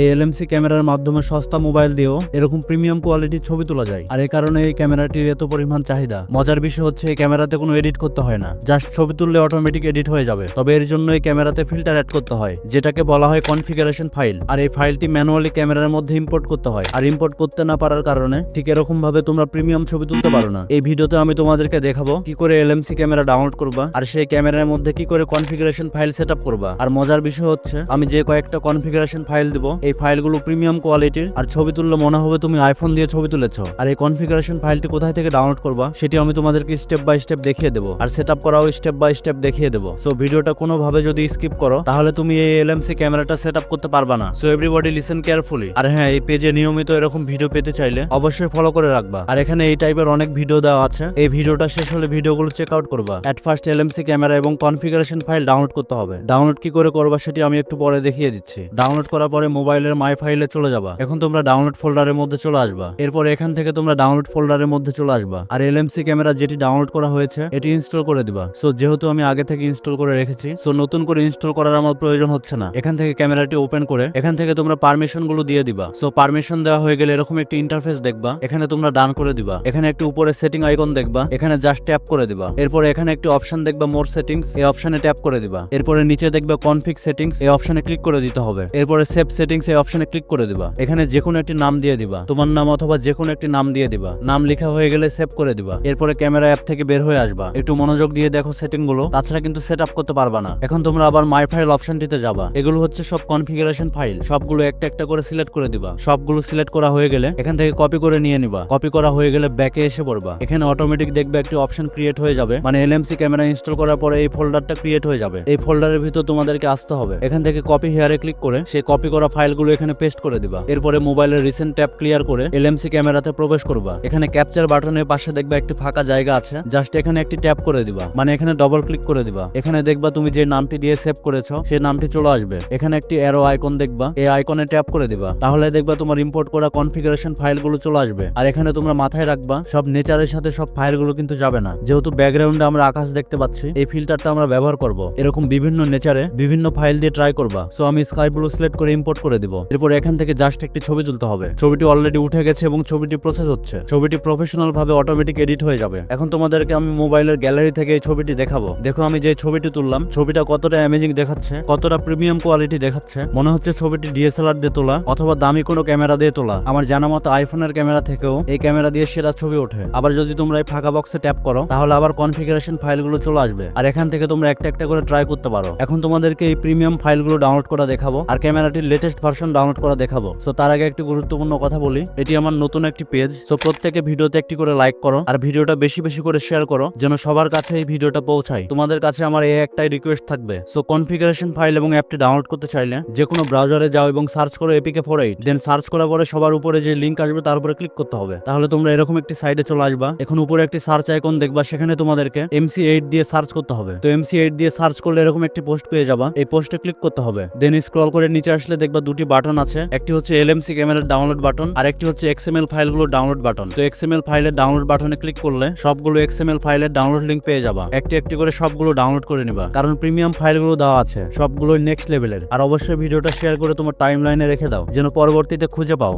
এই এলএমসি ক্যামেরার মাধ্যমে সস্তা মোবাইল দিয়েও এরকম প্রিমিয়াম কোয়ালিটির ছবি তোলা যায়। আর এই কারণে এই ক্যামেরাটির এত পরিমাণ চাহিদা। মজার বিষয় হচ্ছে এই ক্যামেরাতে কোনো এডিট করতে হয় না। জাস্ট ছবি তুললে অটোমেটিক এডিট হয়ে যাবে। তবে এর জন্য এই ক্যামেরাতে ফিল্টার অ্যাড করতে হয়, যেটাকে বলা হয় কনফিগারেশন ফাইল আর এই ফাইলটি ম্যানুয়ালি ক্যামেরার মধ্যে ইম্পোর্ট করতে হয়। আর ইম্পোর্ট করতে না পারার কারণে ঠিক এরকম ভাবে তোমরা প্রিমিয়াম ছবি তুলতে পারো না। এই ভিডিওতে আমি তোমাদেরকে দেখাবো কি করে এলএমসি ক্যামেরা ডাউনলোড করবা, আর সেই ক্যামেরার মধ্যে কি করে কনফিগারেশন ফাইল সেট করবা। আর মজার বিষয় হচ্ছে, আমি যে কয়েকটা কনফিগারেশন ফাইল দিব এই ফাইলগুলো প্রিমিয়াম কোয়ালিটির। আর ছবি তুললে মনে হবে তুমি আইফোন দিয়ে ছবি তুলেছো। আর এই কনফিগারেশন ফাইলটি কোথায় থেকে ডাউনলোড করবা, সেটি আমি তোমাদেরকে স্টেপ বাই স্টেপ দেখিয়ে দেবো। আর সেট আপ করাও স্টেপ বাই স্টেপ দেখিয়ে দেবো। সো ভিডিওটা কোনোভাবে যদি স্কিপ করো, তাহলে তুমি এই এলএমসি ক্যামেরাটা সেট আপ করতে পারবা না। সো এভরিবডি লিসেন কেয়ারফুলি আর হ্যাঁ এই পেজে নিয়মিত এরকম ভিডিও পেতে চাইলে অবশ্যই ফলো করে রাখবা। আর এখানে এই টাইপের অনেক ভিডিও দেওয়া আছে। এই ভিডিওটা শেষ হলে ভিডিওগুলো চেক আউট করবা। অ্যাট ফার্স্ট এলএমসি ক্যামেরা এবং কনফিগারেশন ফাইল ডাউনলোড করতে হবে। ডাউনলোড কি করে করবা, সেটি আমি একটু পরে দেখিয়ে দিচ্ছি। ডাউনলোড করার পরে মোবাইলের মাই ফাইলে চলে যাবা। এখন তোমরা ডাউনলোড ফোল্ডারের মধ্যে চলে আসবা। এরপর এখান থেকে তোমরা ডাউনলোড ফোল্ডারের মধ্যে চলে আসবা। আর এলএমসি ক্যামেরা যেটি ডাউনলোড করা হয়েছে, এটি ইনস্টল করে দিবা। সো যেহেতু আমি আগে থেকে ইনস্টল করে রেখেছি সো নতুন করে ইনস্টল করার আমার প্রয়োজন হচ্ছে না। এখান থেকে ক্যামেরাটি ওপেন করে, এখান থেকে তোমরা পারমিশনগুলো দিয়ে দিবা। সো পারমিশন দেওয়া হয়ে গেলে এরকম একটি ইন্টারফেস দেখবা, এখানে তোমরা ডান করে দিবা। এখানে একটি উপরে সেটিং আইকন দেখবা, এখানে জাস্ট ট্যাপ করে দিবা। এরপর এখানে একটি অপশন দেখবা মোর সেটিংস এই অপশনে ট্যাপ করে দিবা। এরপরে নিচে দেখবা কনফিগ সেটিংস এই অপশনে ক্লিক করে দিতে হবে। এরপরে সেভ সেটিংস এই অপশনে ক্লিক করে দিবা। এখানে যে কোনো একটি নাম দিয়ে দিবা। তোমার নাম অথবা যে কোনো একটি নাম দিয়ে দিবা। নাম লেখা হয়ে গেলে সেভ করে দিবা। এরপরে ক্যামেরা অ্যাপ থেকে বের হয়ে আসবা। একটু মনোযোগ দিয়ে দেখো সেটিংগুলো। তাছাড়া কিন্তু সেট আপ করতে পারবা না। এখন তোমরা আবার মাই ফাইল অপশনটিতে যাবা। এগুলো হচ্ছে সব কনফিগারেশন ফাইল সবগুলো একটা একটা করে সিলেক্ট করে দিবা। সবগুলো সিলেক্ট করা হয়ে গেলে এখান থেকে কপি করে নিয়ে নিবা। কপি করা হয়ে গেলে ব্যাকে এসে পড়বা। এখানে অটোমেটিক দেখবে একটি অপশন ক্রিয়েট হয়ে যাবে। মানে এলএমসি ক্যামেরা ইনস্টল করার পরে এই ফোল্ডারটা ক্রিয়েট হয়ে যাবে। এই ফোল্ডারের ভিতর তোমাদেরকে আসতে হবে। এখান থেকে কপি হেয়ারে ক্লিক করে সেই কপি করা ফাইলগুলো এখানে পেস্ট করে দিবা। এরপরে মোবাইলের রিসেন্ট ট্যাব ক্লিয়ার করে এলএমসি ক্যামেরাতে প্রবেশ করবা। এখানে ক্যাপচার বাটনের পাশে দেখবা একটি ফাঁকা জায়গা আছে। জাস্ট এখানে একটি ট্যাপ করে দিবা। মানে এখানে ডবল ক্লিক করে দিবা। এখানে দেখবা তুমি যে নামটি দিয়ে সেভ করেছ সেই নামটি চলে আসবে। এখানে একটি অ্যারো আইকন দেখবা। এই আইকনে ট্যাপ করে দিবা। তাহলে দেখবা তোমার ইম্পোর্ট করা কনফিগারেশন ফাইলগুলো চলে আসবে। আর এখানে তোমরা মাথায় রাখবা, সব নেচারের সাথে সব ফাইলগুলো কিন্তু যাবে না। যেহেতু ব্যাকগ্রাউন্ডে আমরা আকাশ দেখতে পাচ্ছি, এই ফিল্টারটা আমরা ব্যবহার করব। এরকম বিভিন্ন নেচারে বিভিন্ন ফাইল দিয়ে ট্রাই করবা। সো আমি স্কাই ব্লু সিলেক্ট করে ইম্পোর্ট করে দিব। এরপর এখান থেকে জাস্ট একটি ছবি তুলতে হবে। ছবিটি অলরেডি উঠে গেছে এবং ছবিটি প্রসেস হচ্ছে। ছবিটি প্রফেশনাল ভাবে অটোমেটিক এডিট হয়ে যাবে। এখন তোমাদেরকে আমি মোবাইলের গ্যালারি থেকে এই ছবিটি দেখাবো। দেখো, আমি যে ছবিটি তুললাম, ছবিটা কতটা অ্যামেজিং দেখাচ্ছে, কতটা প্রিমিয়াম কোয়ালিটি দেখাচ্ছে। মনে হচ্ছে ছবিটি ডিএসএলআর দিয়ে তোলা অথবা দামি কোনো ক্যামেরা দিয়ে তোলা। আমার জানা মতো আইফোনের ক্যামেরা থেকেও এই ক্যামেরা দিয়ে সেরা ছবি ওঠে। আবার যদি তোমরা এই ফাঁকা বক্সে ট্যাপ করো, তাহলে আবার কনফিগারেশন ফাইলগুলো চলে আসবে। আর এখান থেকে তোমরা একটা একটা করে ট্রাই করতে পারো। এখন তোমাদেরকে এই প্রিমিয়াম ফাইলগুলো ডাউনলোড করা দেখাবো। আর ক্যামেরাটির লেটেস্ট ভার্সন ডাউনলোড করা দেখাবো। সো তার আগে একটি গুরুত্বপূর্ণ কথা বলি। এটি আমার নতুন একটি পেজ সো প্রত্যেকে ভিডিওতে একটি করে লাইক করো আর ভিডিওটা বেশি বেশি করে শেয়ার করো যেন সবার কাছে এই ভিডিওটা পৌঁছায়। তোমাদের কাছে আমার এই একটাই রিকোয়েস্ট থাকবে। সো কনফিগারেশন ফাইল এবং অ্যাপটি ডাউনলোড করতে চাইলে যে কোনো ব্রাউজারে যাও এবং সার্চ করো এপিকে ফোর দেন সার্চ করার পরে সবার উপরে যে লিঙ্ক আসবে তার উপরে ক্লিক করতে হবে। তাহলে তোমরা এরকম একটি সাইডে চলে আসবা। এখন উপরে একটি সার্চ আইকন দেখবা, সেখানে তোমাদেরকে এমসি এইট দিয়ে সার্চ করতে হবে। তো এমসি এইট দিয়ে সার্চ করলে এরকম একটি পোস্ট পেয়ে যাবা। এই পোস্টে ক্লিক করতে হবে। দেন স্ক্রল করে নিচে আসলে দেখবা দুটি বাটন আছে, একটি হচ্ছে এলএমসি ক্যামেরার ডাউনলোড বাটন আর একটি হচ্ছে এক্সএমএল ফাইলগুলো ডাউনলোড বাটন। তো এক্সএমএল ফাইলের ডাউনলোড বাটনে ক্লিক করলে সবগুলো এক্সএমএল ফাইলের ডাউনলোড লিঙ্ক পেয়ে যাবা। একটি একটি করে সবগুলো ডাউনলোড করে নিবা, কারণ প্রিমিয়াম ফাইলগুলো দেওয়া আছে, সবগুলোই নেক্সট লেভেলের আর অবশ্যই ভিডিওটা শেয়ার করে তোমার টাইম লাইনে রেখে দাও, যেন পরবর্তীতে খুঁজে পাও।